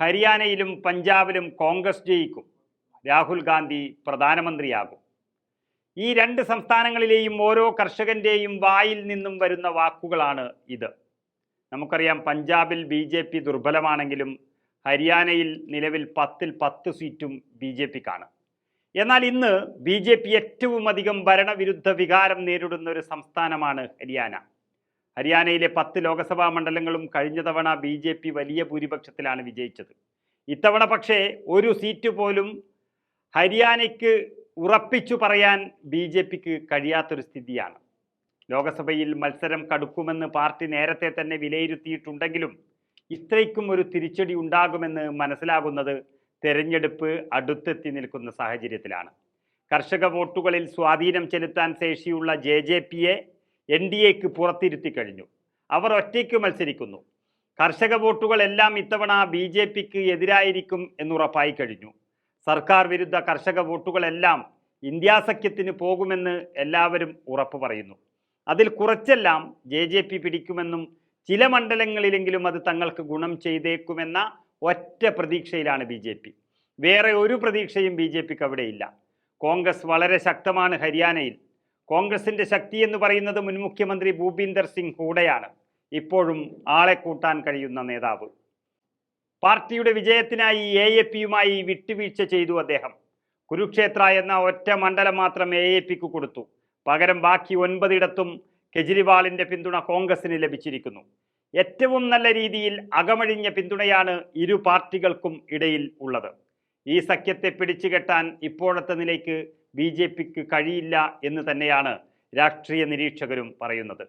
ഹരിയാനയിലും പഞ്ചാബിലും കോൺഗ്രസ് ജയിക്കും. രാഹുൽ ഗാന്ധി പ്രധാനമന്ത്രിയാകും. ഈ രണ്ട് സംസ്ഥാനങ്ങളിലെയും ഓരോ കർഷകന്റെയും വായിൽ നിന്നും വരുന്ന വാക്കുകളാണ് ഇത്. നമുക്കറിയാം പഞ്ചാബിൽ ബി ജെ പി ദുർബലമാണെങ്കിലും ഹരിയാനയിൽ നിലവിൽ പത്തിൽ പത്ത് സീറ്റും ബി ജെ പിക്കാണ്. എന്നാൽ ഇന്ന് ബി ജെ പി ഏറ്റവും അധികം ഭരണവിരുദ്ധ വികാരം നേരിടുന്ന ഒരു സംസ്ഥാനമാണ് ഹരിയാന. ഹരിയാനയിലെ പത്ത് ലോക്സഭാ മണ്ഡലങ്ങളും കഴിഞ്ഞ തവണ ബി ജെ പി വലിയ ഭൂരിപക്ഷത്തിലാണ് വിജയിച്ചത്. ഇത്തവണ പക്ഷേ ഒരു സീറ്റ് പോലും ഹരിയാനയ്ക്ക് ഉറപ്പിച്ചു പറയാൻ ബി ജെ പിക്ക് കഴിയാത്തൊരു സ്ഥിതിയാണ്. ലോക്സഭയിൽ മത്സരം കടുക്കുമെന്ന് പാർട്ടി നേരത്തെ തന്നെ വിലയിരുത്തിയിട്ടുണ്ടെങ്കിലും ഇത്രയ്ക്കും ഒരു തിരിച്ചടി ഉണ്ടാകുമെന്ന് മനസ്സിലാകുന്നത് തെരഞ്ഞെടുപ്പ് അടുത്തെത്തി നിൽക്കുന്ന സാഹചര്യത്തിലാണ്. കർഷക വോട്ടുകളിൽ സ്വാധീനം ചെലുത്താൻ ശേഷിയുള്ള ജെ ജെ പിയെ എൻ ഡി എക്ക് പുറത്തിരുത്തി കഴിഞ്ഞു. അവർ ഒറ്റയ്ക്ക് മത്സരിക്കുന്നു. കർഷക വോട്ടുകളെല്ലാം ഇത്തവണ ബി ജെ പിക്ക് എതിരായിരിക്കും എന്നുറപ്പായി കഴിഞ്ഞു. സർക്കാർ വിരുദ്ധ കർഷക വോട്ടുകളെല്ലാം ഇന്ത്യാ സഖ്യത്തിന് പോകുമെന്ന് എല്ലാവരും ഉറപ്പ് പറയുന്നു. അതിൽ കുറച്ചെല്ലാം ജെ ജെ പി പിടിക്കുമെന്നും ചില മണ്ഡലങ്ങളിലെങ്കിലും അത് തങ്ങൾക്ക് ഗുണം ചെയ്തേക്കുമെന്ന ഒറ്റ പ്രതീക്ഷയിലാണ് ബി ജെ പി. വേറെ ഒരു പ്രതീക്ഷയും ബി ജെ പിക്ക് അവിടെയില്ല. കോൺഗ്രസ് വളരെ ശക്തമാണ് ഹരിയാനയിൽ. കോൺഗ്രസിന്റെ ശക്തി എന്ന് പറയുന്നത് മുൻ മുഖ്യമന്ത്രി ഭൂപീന്ദർ സിംഗ് ഹൂഡയാണ് ഇപ്പോഴും ആളെ കൂട്ടാൻ കഴിയുന്ന നേതാവ്. പാർട്ടിയുടെ വിജയത്തിനായി എ എ പിയുമായി വിട്ടുവീഴ്ച ചെയ്തു അദ്ദേഹം. കുരുക്ഷേത്ര എന്ന ഒറ്റ മണ്ഡലം മാത്രം എ എ പിക്ക് കൊടുത്തു. പകരം ബാക്കി ഒൻപതിടത്തും കെജ്രിവാളിന്റെ പിന്തുണ കോൺഗ്രസിന് ലഭിച്ചിരിക്കുന്നു. ഏറ്റവും നല്ല രീതിയിൽ അകമഴിഞ്ഞ പിന്തുണയാണ് ഇരു പാർട്ടികൾക്കും ഇടയിൽ ഉള്ളത്. ഈ സഖ്യത്തെ പിടിച്ചുകെട്ടാൻ ഇപ്പോഴത്തെ നിലയ്ക്ക് ബി ജെ പിക്ക് കഴിയില്ല എന്ന് തന്നെയാണ് രാഷ്ട്രീയ നിരീക്ഷകരും പറയുന്നത്.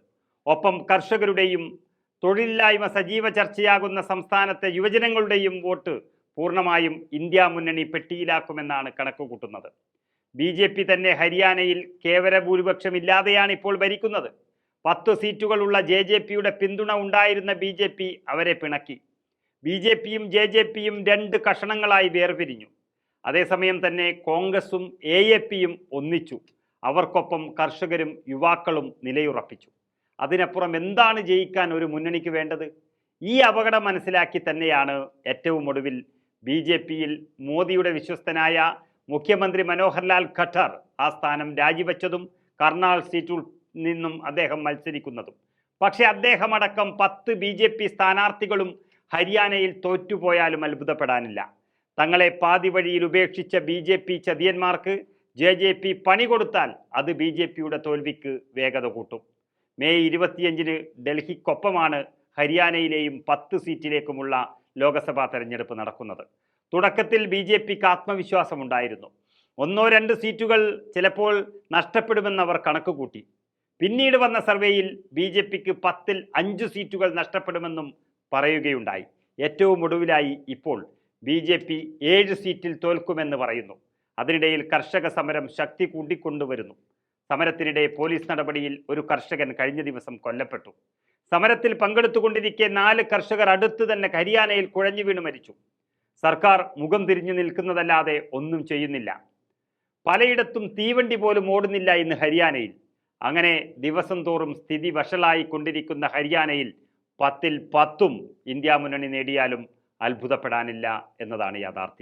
ഒപ്പം കർഷകരുടെയും തൊഴിലില്ലായ്മ സജീവ ചർച്ചയാകുന്ന സംസ്ഥാനത്തെ യുവജനങ്ങളുടെയും വോട്ട് പൂർണമായും ഇന്ത്യ മുന്നണി പെട്ടിയിലാക്കുമെന്നാണ് കണക്കുകൂട്ടുന്നത്. ബി ജെ പി തന്നെ ഹരിയാനയിൽ കേവല ഭൂരിപക്ഷമില്ലാതെയാണ് ഇപ്പോൾ ഭരിക്കുന്നത്. പത്ത് സീറ്റുകളുള്ള ജെ ജെ പിയുടെ പിന്തുണ ഉണ്ടായിരുന്ന ബി ജെ പി അവരെ പിണക്കി. ബി ജെ പിയും ജെ ജെ പിയും രണ്ട് കഷണങ്ങളായി വേർപിരിഞ്ഞു. അതേസമയം തന്നെ കോൺഗ്രസും എ എ പിയും ഒന്നിച്ചു. അവർക്കൊപ്പം കർഷകരും യുവാക്കളും നിലയുറപ്പിച്ചു. അതിനപ്പുറം എന്താണ് ജയിക്കാൻ ഒരു മുന്നണിക്ക് വേണ്ടത്? ഈ അപകടം മനസ്സിലാക്കി തന്നെയാണ് ഏറ്റവും ഒടുവിൽ ബി ജെ പിയിൽ മോദിയുടെ വിശ്വസ്തനായ മുഖ്യമന്ത്രി മനോഹർലാൽ ഖട്ടർ ആ സ്ഥാനം രാജിവെച്ചതും കർണാൾ സീറ്റിൽ നിന്നും അദ്ദേഹം മത്സരിക്കുന്നതും. പക്ഷേ അദ്ദേഹമടക്കം പത്ത് ബി ജെ പി സ്ഥാനാർത്ഥികളും ഹരിയാനയിൽ തോറ്റുപോയാലും അത്ഭുതപ്പെടാനില്ല. തങ്ങളെ പാതി വഴിയിൽ ഉപേക്ഷിച്ച ബി ജെ പി ചതിയന്മാർക്ക് ജെ ജെ പി പണി കൊടുത്താൽ അത് ബി ജെ പിയുടെ തോൽവിക്ക് വേഗത കൂട്ടും. മെയ് ഇരുപത്തിയഞ്ചിന് ഡൽഹിക്കൊപ്പമാണ് ഹരിയാനയിലെയും പത്ത് സീറ്റിലേക്കുമുള്ള ലോക്സഭാ തെരഞ്ഞെടുപ്പ് നടക്കുന്നത്. തുടക്കത്തിൽ ബി ജെ പിക്ക് ആത്മവിശ്വാസമുണ്ടായിരുന്നു. ഒന്നോ രണ്ട് സീറ്റുകൾ ചിലപ്പോൾ നഷ്ടപ്പെടുമെന്ന് അവർ കണക്ക് കൂട്ടി പിന്നീട് വന്ന സർവേയിൽ ബി ജെ പിക്ക് പത്തിൽ അഞ്ച് സീറ്റുകൾ നഷ്ടപ്പെടുമെന്നും പറയുകയുണ്ടായി. ഏറ്റവും ഒടുവിലായി ഇപ്പോൾ ബി ജെ പി ഏഴ് സീറ്റിൽ തോൽക്കുമെന്ന് പറയുന്നു. അതിനിടയിൽ കർഷക സമരം ശക്തി കൂട്ടിക്കൊണ്ടുവരുന്നു. സമരത്തിനിടെ പോലീസ് നടപടിയിൽ ഒരു കർഷകൻ കഴിഞ്ഞ ദിവസം കൊല്ലപ്പെട്ടു. സമരത്തിൽ പങ്കെടുത്തുകൊണ്ടിരിക്കെ നാല് കർഷകർ അടുത്ത് തന്നെ ഹരിയാനയിൽ കുഴഞ്ഞു വീണു മരിച്ചു. സർക്കാർ മുഖം തിരിഞ്ഞു നിൽക്കുന്നതല്ലാതെ ഒന്നും ചെയ്യുന്നില്ല. പലയിടത്തും തീവണ്ടി പോലും ഓടുന്നില്ല ഇന്ന് ഹരിയാനയിൽ. അങ്ങനെ ദിവസം തോറും സ്ഥിതി വഷളായി കൊണ്ടിരിക്കുന്ന ഹരിയാനയിൽ പത്തിൽ പത്തും ഇന്ത്യ മുന്നണി നേടിയാലും അത്ഭുതപ്പെടാനില്ല എന്നതാണ് യാഥാർത്ഥ്യം.